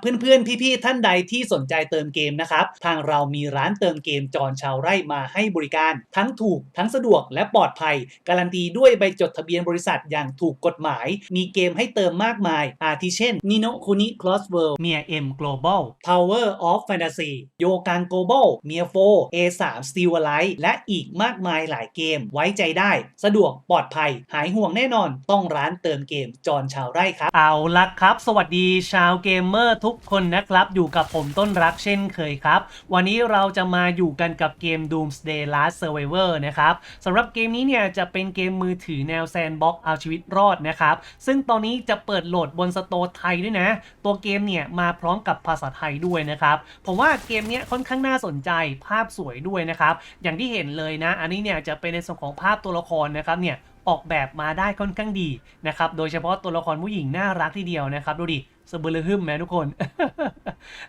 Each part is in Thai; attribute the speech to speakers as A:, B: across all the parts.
A: เพื่อนๆ พี่ๆ ท่านใดที่สนใจเติมเกมนะครับ ทางเรามีร้านเติมเกมจอนชาวไร่มาให้บริการ ทั้งถูกทั้งสะดวกและปลอดภัย การันตีด้วยใบจดทะเบียนบริษัทอย่างถูกกฎหมาย มีเกมให้เติมมากมาย อาทิเช่น Nino Kuni Cross World เมีย M Global Tower of Fantasy โยกัง Global เมีย4 A3 Steel Alive และอีกมากมายหลายเกม ไว้ใจได้ สะดวกปลอดภัย หายห่วงแน่นอน ต้องร้านเติมเกมจอนชาวไร่ครับ เอาละครับ สวัสดีชาวเกมเมอร์ทุกกคนนะครับ อยู่กับผมต้นรักเช่นเคยครับ วันนี้เราจะมาอยู่กันกับเกม Doomsday Last Survivor นะครับสำหรับเกมนี้เนี่ยจะเป็นเกมมือถือแนวแซนบ็อกเอาชีวิตรอดนะครับ ซึ่งตอนนี้จะเปิดโหลดบนสโตร์ไทยด้วยนะ ตัวเกมเนี่ยมาพร้อมกับภาษาไทยด้วยนะครับผมว่าเกมนี้ค่อนข้างน่าสนใจภาพสวยด้วยนะครับอย่างที่เห็นเลยนะ อันนี้เนี่ยจะเป็นในส่วนของภาพตัวละครนะครับเนี่ยออกแบบมาได้ค่อนข้างดีนะครับ โดยเฉพาะตัวละครผู้หญิงน่ารักทีเดียวนะครับ ดูดิ สเบลฮึมแมทุกคน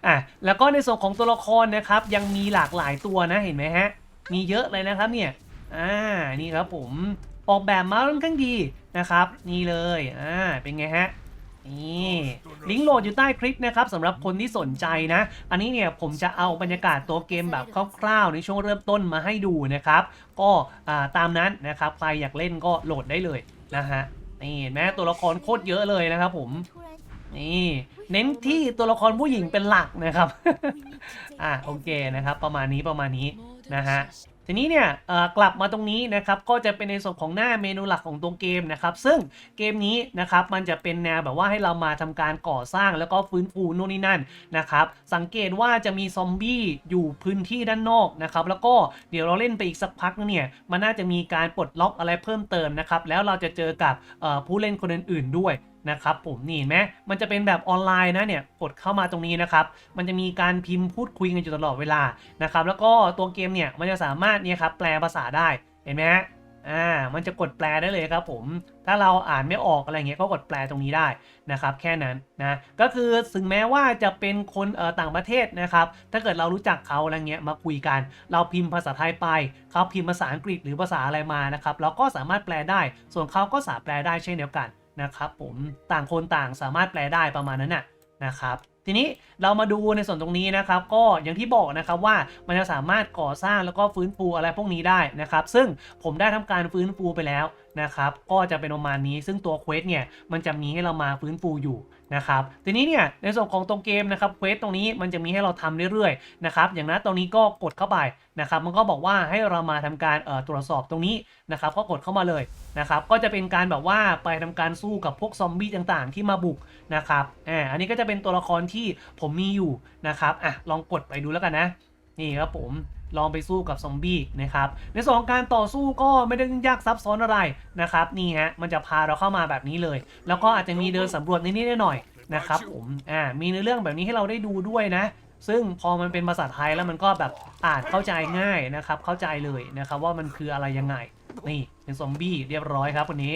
A: อะแล้วก็ในส่วนของตัวละครนะครับ ยังมีหลากหลายตัวนะเห็นไหมฮะ มีเยอะเลยนะครับเนี่ยอ่านี่ครับผมออกแบบมาค่อนข้างดีนะครับ นี่เลยอ่าเป็นไงฮะนี่ลิงก์โหลดอยู่ใต้คลิปนะครับสำหรับคนที่สนใจนะ อันนี้เนี่ยผมจะเอาบรรยากาศตัวเกมแบบคร่าวๆ ในช่วงเริ่มต้นมาให้ดูนะครับ ก็อ่าตามนั้นนะครับใครอยากเล่นก็โหลดได้เลยนะฮะนี่เห็นไหมตัวละครโคตรเยอะเลยนะครับผม นี่ เน้นที่ตัวละครผู้หญิงเป็นหลักนะครับ อะโอเคนะครับ ประมาณนี้ประมาณนี้นะฮะทีนี้เนี่ยกลับมาตรงนี้นะครับก็จะเป็นในส่วนของหน้าเมนูหลักของตัวเกมนะครับ ซึ่งเกมนี้นะครับมันจะเป็นแนวแบบว่าให้เรามาทำการก่อสร้างแล้วก็ฟื้นฟูนู่นนี่นั่นนะครับ สังเกตว่าจะมีซอมบี้อยู่พื้นที่ด้านนอกนะครับ แล้วก็เดี๋ยวเราเล่นไปอีกสักพักนึงเนี่ยมันน่าจะมีการปลดล็อกอะไรเพิ่มเติมนะครับ แล้วเราจะเจอกับผู้เล่นคนอื่น ๆด้วย นะครับผมนี่เห็นไหมมันจะเป็นแบบออนไลน์นะเนี่ยกดเข้ามาตรงนี้นะครับ มันจะมีการพิมพ์พูดคุยกันอยู่ตลอดเวลานะครับแล้วก็ตัวเกมเนี่ยมันจะสามารถเนี่ยครับแปลภาษาได้เห็นไหมฮะอ่ามันจะกดแปลได้เลยครับผม ถ้าเราอ่านไม่ออกอะไรเงี้ยก็กดแปลตรงนี้ได้นะครับแค่นั้นนะก็คือถึงแม้ว่าจะเป็นคนเอ่อต่างประเทศนะครับถ้าเกิดเรารู้จักเขาอะไรเงี้ยมาคุยกัน เราพิมพ์ภาษาไทยไปเขาพิมพ์ภาษาอังกฤษหรือภาษาอะไรมานะครับเราก็สามารถแปลได้ ส่วนเขาก็สามารถแปลได้เช่นเดียวกัน นะครับผมต่างคนต่างสามารถแปลได้ประมาณนั้นน่ะนะครับทีนี้เรามาดูในส่วนตรงนี้นะครับ ก็อย่างที่บอกนะครับว่ามันจะสามารถก่อสร้างแล้วก็ฟื้นฟูอะไรพวกนี้ได้นะครับ ซึ่งผมได้ทำการฟื้นฟูไปแล้วนะครับ ก็จะเป็นประมาณนี้ซึ่งตัวเควสเนี่ยมันจะมีให้เรามาฟื้นฟูอยู่ นะครับทีนี้เนี่ยในส่วนของตรงเกมนะครับเควสตรงนี้มันจะมีให้เราทำเรื่อยๆนะครับอย่างนั้นตรงนี้ก็กดเข้าไปนะครับมันก็บอกว่าให้เรามาทำการเอ่อตรวจสอบตรงนี้นะครับก็กดเข้ามาเลยนะครับก็จะเป็นการแบบว่าไปทำการสู้กับพวกซอมบี้ต่างๆ ที่มาบุกนะครับอ่าอันนี้ก็จะเป็นตัวละครที่ผมมีอยู่นะครับอะลองกดไปดูแล้วกันนะนี่ครับผม ลองไปสู้กับซอมบี้นะครับ ในส่วนของการต่อสู้ก็ไม่ได้ยากซับซ้อนอะไรนะครับนี่ฮะมันจะพาเราเข้ามาแบบนี้เลย แล้วก็อาจจะมีเดินสำรวจนิดๆหน่อยๆนะครับผมอ่ามีในเรื่องแบบนี้ให้เราได้ดูด้วยนะซึ่งพอมันเป็นภาษาไทยแล้วมันก็แบบอ่านเข้าใจง่ายนะครับ เข้าใจเลยนะครับว่ามันคืออะไรยังไง นี่เป็นซอมบี้เรียบร้อยครับวันนี้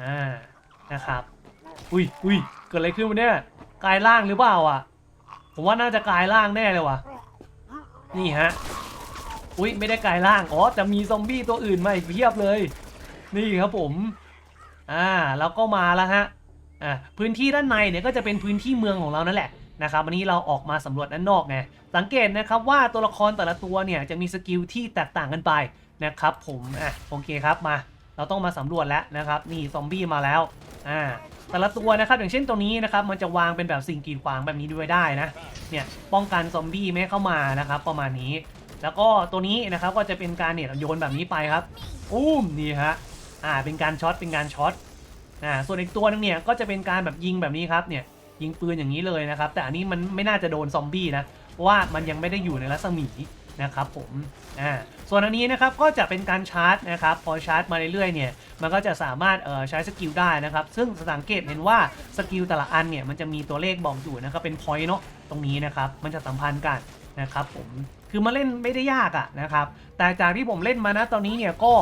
A: อ่านะครับอุ้ยอุ้ยเกิดอะไรขึ้นวะเนี่ยกลายร่างหรือเปล่าอะ ผมว่าน่าจะกลายร่างแน่เลยว่ะนี่ฮะ อุ้ยไม่ได้กลายร่าง อ๋อจะมีซอมบี้ตัวอื่นมาอีกเพียบเลย นี่ครับผม อ่าแล้วก็มาแล้วฮะ อ่าพื้นที่ด้านในเนี่ยก็จะเป็นพื้นที่เมืองของเรานั่นแหละนะครับวันนี้เราออกมาสำรวจด้านนอกไง สังเกตนะครับว่าตัวละครแต่ละตัวเนี่ยจะมีสกิลที่แตกต่างกันไปนะครับผมอะโอเคครับมา เราต้องมาสำรวจแล้วนะครับนี่ซอมบี้มาแล้วอ่าแต่ละตัวนะครับอย่างเช่นตัวนี้นะครับมันจะวางเป็นแบบสิ่งกีดขวางแบบนี้ด้วยได้นะเนี่ยป้องกันซอมบี้ไม่เข้ามานะครับประมาณนี้ แล้วก็ตัวนี้นะครับก็จะเป็นการเนี่ยโยนแบบนี้ไปครับอุ้มนี่ฮะอ่าเป็นการช็อตเป็นการช็อตอ่าส่วนอีกตัวนึงเนี่ยก็จะเป็นการแบบยิงแบบนี้ครับเนี่ยยิงปืนอย่างนี้เลยนะครับ แต่อันนี้มันไม่น่าจะโดนซอมบี้นะเพราะว่ามันยังไม่ได้อยู่ในรัศมีนะครับผมอ่าส่วนอันนี้นะครับก็จะเป็นการชาร์จนะครับพอชาร์จมาเรื่อยๆเนี่ยมันก็จะสามารถเอ่อใช้สกิลได้นะครับ ซึ่งสังเกตเห็นว่าสกิลแต่ละอันเนี่ยมันจะมีตัวเลขบอกอยู่นะครับเป็นพอยต์เนาะตรงนี้นะครับมันจะสัมพันธ์กันนะครับผม คือมาเล่นไม่ได้ยากอะนะครับ แต่จากที่ผมเล่นมานะตอนนี้เนี่ยก็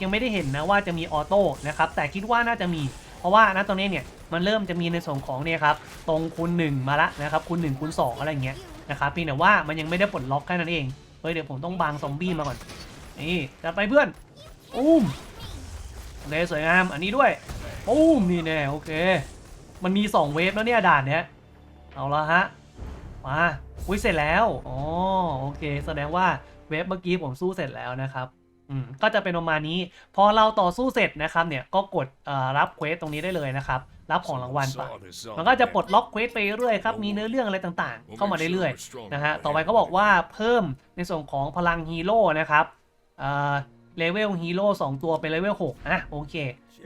A: ยังไม่ได้เห็นนะว่าจะมีออโต้นะครับ แต่คิดว่าน่าจะมี เพราะว่าณตรงนี้เนี่ยมันเริ่มจะมีในส่วนของเนี่ยครับตรงคูณหนึ่งมาละนะครับคูณหนึ่งคูณสองอะไรเงี้ยนะครับเพียงแต่ว่ามันยังไม่ได้ปลดล็อกแค่นั้นเองเฮ้ยเดี๋ยวผมต้องบางซอมบี้มาก่อนนี่จัดไปเพื่อนอุ้มโอเคสวยงามอันนี้ด้วยอุ้มนี่แน่โอเค มันมี 2 เวฟแล้วเนี่ยด่านเนี้ยเอาละฮะมา อุ้ยเสร็จแล้วอ๋อโอเค แสดงว่าเว็บเมื่อกี้ผมสู้เสร็จแล้วนะครับอืมก็จะเป็นประมาณนี้ พอเราต่อสู้เสร็จนะครับเนี่ยก็กดรับเควสตรงนี้ได้เลยนะครับรับของรางวัลไปมันก็จะปลดล็อกเควสไปเรื่อยครับ มีเนื้อเรื่องอะไรต่างๆ เข้ามาเรื่อยๆนะฮะต่อไปเขาบอกว่าเพิ่มในส่วนของพลังฮีโร่นะครับเอ่อเลเวลฮีโร่สองตัวเป็นเลเวล6อะโอเค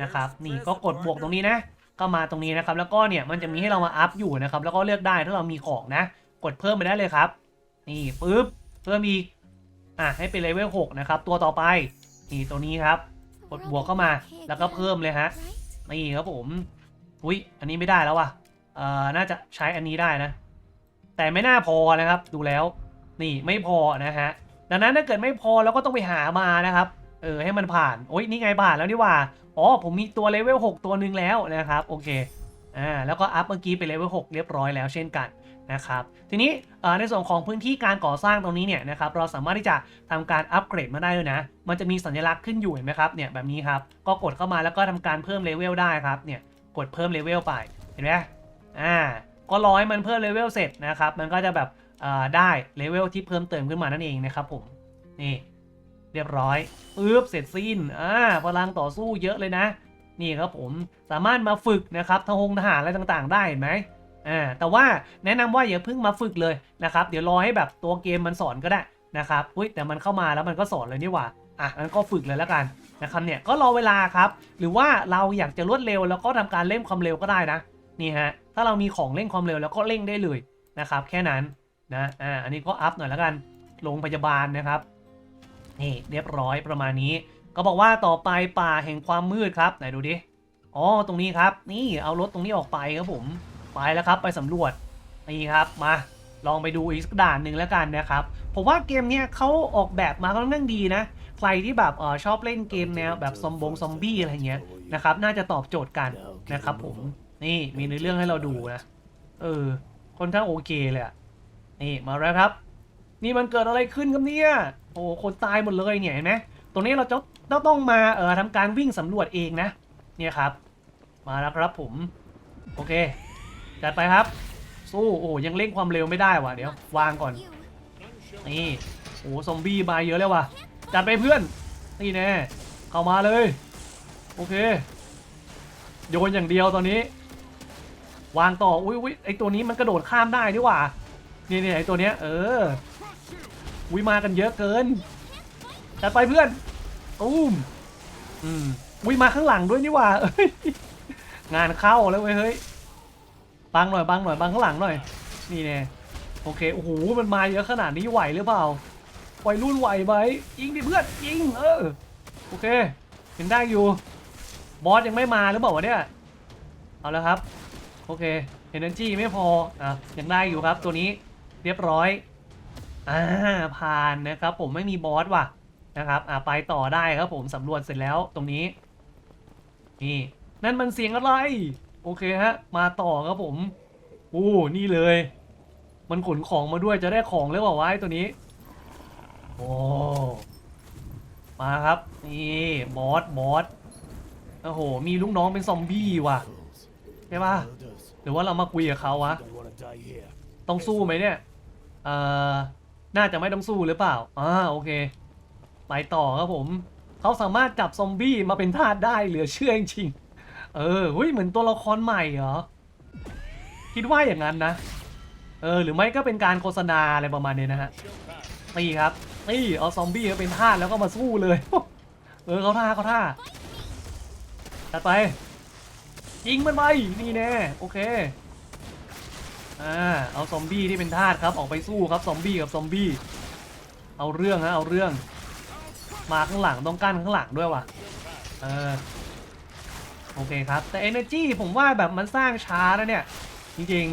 A: นะครับนี่ก็กดบวกตรงนี้นะก็มาตรงนี้นะครับแล้วก็เนี่ยมันจะมีให้เรามาอัพอยู่นะครับแล้วก็เลือกได้ถ้าเรามีของนะ กดเพิ่มไปได้เลยครับ นี่ปึ๊บเพิ่มอีกอะให้เป็นเลเวล6นะครับ ตัวต่อไป นี่ตัวนี้ครับ กดบวกเข้ามาแล้วก็เพิ่มเลยฮะนี่ครับผมอุ้ยอันนี้ไม่ได้แล้วว่ะเอ่อน่าจะใช้อันนี้ได้นะ แต่ไม่น่าพอนะครับ ดูแล้ว นี่ไม่พอนะฮะดังนั้นถ้าเกิดไม่พอเราก็ต้องไปหามานะครับเออให้มันผ่านโอ้ยนี่ไงผ่านแล้วนี่ว่า อ๋อผมมีตัวเลเวล6ตัวหนึ่งแล้วนะครับ โอเคอ่าแล้วก็อัพเมื่อกี้เป็นเลเวล6เรียบร้อยแล้วเช่นกัน นะครับทีนี้ในส่วนของพื้นที่การก่อสร้างตรงนี้เนี่ยนะครับเราสามารถที่จะทำการอัปเกรดมาได้ด้วยนะ มันจะมีสัญลักษณ์ขึ้นอยู่เห็นไหมครับเนี่ยแบบนี้ครับก็กดเข้ามาแล้วก็ทำการเพิ่มเลเวลได้ครับเนี่ยกดเพิ่มเลเวลไปเห็นไหมอ่าก็รอให้มันเพิ่มเลเวลเสร็จนะครับมันก็จะแบบได้เลเวลที่เพิ่มเติมขึ้นมานั่นเองนะครับผมนี่เรียบร้อยปึ๊บเสร็จสิ้นอ่าพลังต่อสู้เยอะเลยนะ นี่ครับผมสามารถมาฝึกนะครับทหงทหารอะไรต่างๆ ได้เห็นไหม อ่าแต่ว่าแนะนำว่าอย่าเพิ่งมาฝึกเลยนะครับเดี๋ยวรอให้แบบตัวเกมมันสอนก็ได้นะครับอุ้ยแต่มันเข้ามาแล้วมันก็สอนเลยนี่หว่าอะงั้นก็ฝึกเลยแล้วกันนะครับเนี่ยก็รอเวลาครับ หรือว่าเราอยากจะรวดเร็วแล้วก็ทำการเร่งความเร็วก็ได้นะนี่ฮะถ้าเรามีของเร่งความเร็วแล้วก็เร่งได้เลยนะครับ แค่นั้นนะอ่าอันนี้ก็อัพหน่อยแล้วกันโรงพยาบาลนะครับนี่เรียบร้อยประมาณนี้ ก็บอกว่าต่อไปป่าแห่งความมืดครับไหนดูดิอ๋อตรงนี้ครับ นี่เอารถตรงนี้ออกไปครับผม ไปแล้วครับไปสำรวจนี่ครับมาลองไปดูอีกสักด่านหนึ่งแล้วกันนะครับผมว่าเกมเนี้ยเขาออกแบบมาค่อนข้างดีนะ ใครที่แบบเออชอบเล่นเกมแนวแบบซอมบงซอมบี้อะไรเงี้ยนะครับน่าจะตอบโจทย์กันนะครับผมนี่มีในอเรื่องให้เราดูนะเออค่อนข้างโอเคเลยนี่มาแล้วครับ นี่มันเกิดอะไรขึ้นครับเนี่ยโอ้คนตายหมดเลยเนี่ยเห็นไหมตรงนี้เราจะต้องต้องมาเออทำการวิ่งสำรวจเองนะ เนี่ยครับ มาแล้วครับผม โอเค จัดไปครับ สู้โอ้ยังเร่งความเร็วไม่ได้ว่ะเดี๋ยววางก่อนนี่โอ้ซอมบี้มาเยอะเลยว่ะจัดไปเพื่อนนี่แน่เข้ามาเลย โอเคโยนอย่างเดียวตอนนี้ วางต่ออุ้ยอุ้ยไอตัวนี้มันกระโดดข้ามได้นี่ว่านี่นี่ไอตัวเนี้ยเอออุ้ยมากันเยอะเกินจัดไปเพื่อนตุ้มอืมอุ้ยมาข้างหลังด้วยนี่ว่างานเข้าแล้วเว้ยเฮ้ย บังหน่อยบังหน่อยบังข้างหลังหน่อย นี่แน่โอเคโอ้โหมันมาเยอะขนาดนี้ไหวหรือเปล่าวัยรุ่นไหวไหมยิงดิเพื่อนยิงเออโอเคเห็นได้อยู่บอสยังไม่มาหรือเปล่าวะเนี่ยเอาแล้วครับโอเคเอเนจีไม่พออะยังได้อยู่ครับตัวนี้เรียบร้อยอ่าผ่านนะครับผมไม่มีบอสว่ะนะครับอ่าไปต่อได้ครับผมสำรวจเสร็จแล้วตรงนี้ นี่ นั่นมันเสียงอะไร โอเคฮะ มาต่อครับผมโอ้นี่เลย มันขนของมาด้วยจะได้ของหรือเปล่าวะไอ้ตัวนี้ โอ้มาครับ นี่บอสบอสโอ้โห มีลูกน้องเป็นซอมบี้ว่ะใช่ปะหรือว่าเรามาคุยกับเขาวะ ต้องสู้ไหมเนี่ยเอ่อน่าจะไม่ต้องสู้หรือเปล่าอ่าโอเค ไปต่อครับผม เขาสามารถจับซอมบี้มาเป็นทาสได้เหลือเชื่อจริงๆ เออเฮ้ยเหมือนตัวละครใหม่เหรอ คิดว่าอย่างนั้นนะ เออ หรือไม่ก็เป็นการโฆษณาอะไรประมาณนี้นะฮะนี่ครับนี่เอาซอมบี้มาเป็นทาแล้วก็มาสู้เลย เออเขาท่าเขาท่าจัดไป ยิงมันไป นี่แน่ โอเค อ่า เอาซอมบี้ที่เป็นทาสครับ ออกไปสู้ครับ ซอมบี้กับซอมบี้ เอาเรื่องฮะ เอาเรื่อง มาข้างหลังต้องกั้นข้างหลังด้วยว่ะ เออ โอเคครับ แต่ Energy ผมว่าแบบมันสร้างช้าแล้วเนี่ย จริง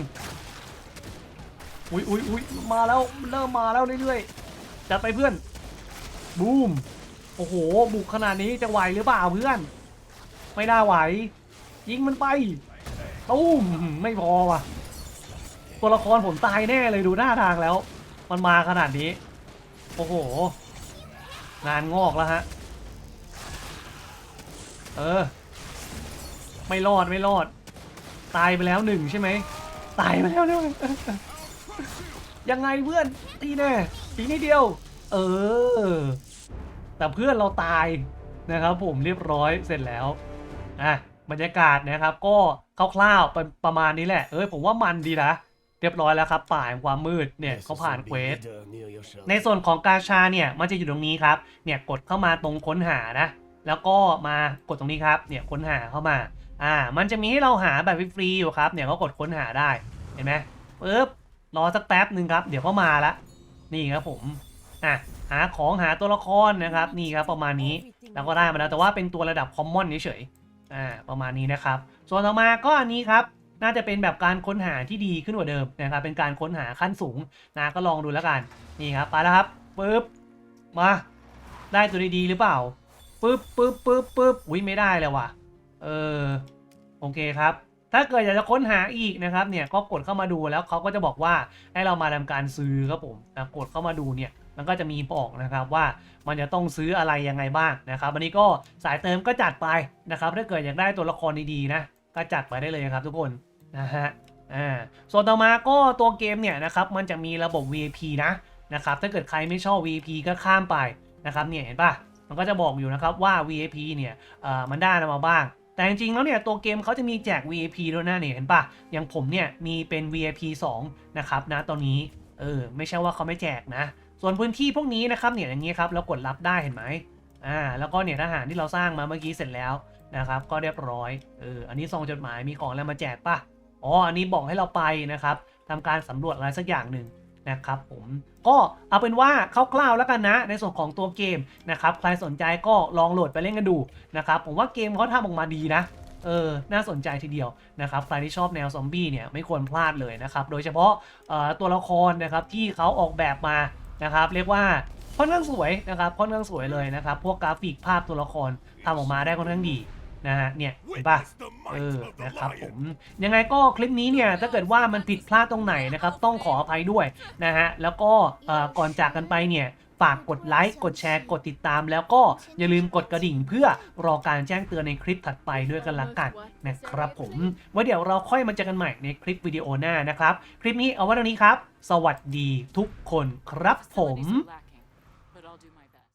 A: ๆ อุ้ยอุ้ยอุ้ยมาแล้ว เริ่มมาแล้วเรื่อยๆ จัดไปเพื่อน บูม โอ้โห บุกขนาดนี้จะไหวหรือเปล่าเพื่อน ไม่น่าไหว ยิงมันไปตุ้มไม่พอว่ะ ตัวละครผมตายแน่เลยดูหน้าทางแล้ว มันมาขนาดนี้ โอ้โห งานงอกแล้วฮะ เออ ไม่รอดไม่รอด ตายไปแล้วหนึ่งใช่ไหมตายมาแล้วด้วยยังไงเพื่อนตีแน่ตีนิดเดียว เออ แต่เพื่อนเราตายนะครับ ผมเรียบร้อยเสร็จแล้วอะบรรยากาศนะครับ ก็คร่าวๆประประมาณนี้แหละเอ้ยผมว่ามันดีนะเรียบร้อยแล้วครับป่าแห่งความมืดเนี่ยเขาผ่านเควสในส่วนของกาชาเนี่ยมันจะอยู่ตรงนี้ครับ เนี่ยกดเข้ามาตรงค้นหานะ แล้วก็มากดตรงนี้ครับ เนี่ยค้นหาเข้ามา อ่า มันจะมีให้เราหาแบบฟรีๆอยู่ครับ เนี่ยก็กดค้นหาได้ เห็นไหมปึ๊บ รอสักแป๊บหนึ่งครับ เดี๋ยวก็มาละ นี่ครับผม อะ หาของหาตัวละครนะครับ นี่ครับประมาณนี้ แล้วก็ได้มาแล้ว แต่ว่าเป็นตัวระดับคอมมอนเฉยๆ อ่า ประมาณนี้นะครับ ส่วนต่อมาก็อันนี้ครับน่าจะเป็นแบบการค้นหาที่ดีขึ้นกว่าเดิมนะครับ เป็นการค้นหาขั้นสูงนะก็ลองดูแล้วกัน นี่ครับไปแล้วครับปึ๊บ มา ได้ตัวดีๆหรือเปล่าปึ๊บปึ๊บปึ๊บปึ๊บอุ้ยไม่ได้เลยว่ะ เออโอเคครับ ถ้าเกิดอยากจะค้นหาอีกนะครับเนี่ยก็กดเข้ามาดูแล้วเขาก็จะบอกว่าให้เรามาทำการซื้อครับผมนะกดเข้ามาดูเนี่ยมันก็จะมีบอกนะครับว่ามันจะต้องซื้ออะไรยังไงบ้างนะครับอันนี้ก็สายเติมก็จัดไปนะครับถ้าเกิดอยากได้ตัวละครดีๆนะก็จัดไปได้เลยครับทุกคนนะฮะอ่าส่วนต่อมาก็ตัวเกมเนี่ยนะครับมันจะมีระบบ VIP นะนะครับถ้าเกิดใครไม่ชอบ VIP ก็ข้ามไปนะครับเนี่ยเห็นปะมันก็จะบอกอยู่นะครับว่า VIP เนี่ยเอ่อมันได้อะไรมาบ้าง แต่จริงๆแล้วเนี่ยตัวเกมเขาจะมีแจก VIP ด้วยนะเนี่ยเห็นปะอย่างผมเนี่ยมีเป็น VIP 2 นะครับนะตอนนี้เออไม่ใช่ว่าเขาไม่แจกนะ ส่วนพื้นที่พวกนี้นะครับเนี่ยอย่างนี้ครับเรากดรับได้เห็นไหมอ่าแล้วก็เนี่ยทหารที่เราสร้างมาเมื่อกี้เสร็จแล้วนะครับ ก็เรียบร้อยเอออันนี้ซองจดหมายมีของอะไรมาแจกปะอ๋ออันนี้บอกให้เราไปนะครับทำการสำรวจอะไรสักอย่างหนึ่ง นะครับผมก็เอาเป็นว่าคร่าวๆแล้วกันนะ ในส่วนของตัวเกมนะครับใครสนใจก็ลองโหลดไปเล่นกันดูนะครับผมว่าเกมเขาทำออกมาดีนะเออ น่าสนใจทีเดียวนะครับใครที่ชอบแนวซอมบี้เนี่ยไม่ควรพลาดเลยนะครับ โดยเฉพาะออตัวละครนะครับที่เขาออกแบบมานะครับ เรียกว่าค่อนข้างสวยนะครับค่อนข้างสวยเลยนะครับ พวกกราฟิกภาพตัวละครทำออกมาได้ค่อนข้างดี นะฮะเนี่ยเห็นปะเออนะครับผมยังไงก็คลิปนี้เนี่ยถ้าเกิดว่ามันผิดพลาดตรงไหนนะครับต้องขออภัยด้วยนะฮะแล้วก็เอ่อก่อนจากกันไปเนี่ยฝากกดไลค์กดแชร์กดติดตาม แล้วก็อย่าลืมกดกระดิ่งเพื่อรอการแจ้งเตือนในคลิปถัดไปด้วยกันละกันนะครับผมไว้เดี๋ยวเราค่อยมาเจอกันใหม่ในคลิปวิดีโอหน้านะครับ คลิปนี้เอาไว้ตรงนี้ครับ สวัสดีทุกคนครับผม
B: Facilities at last.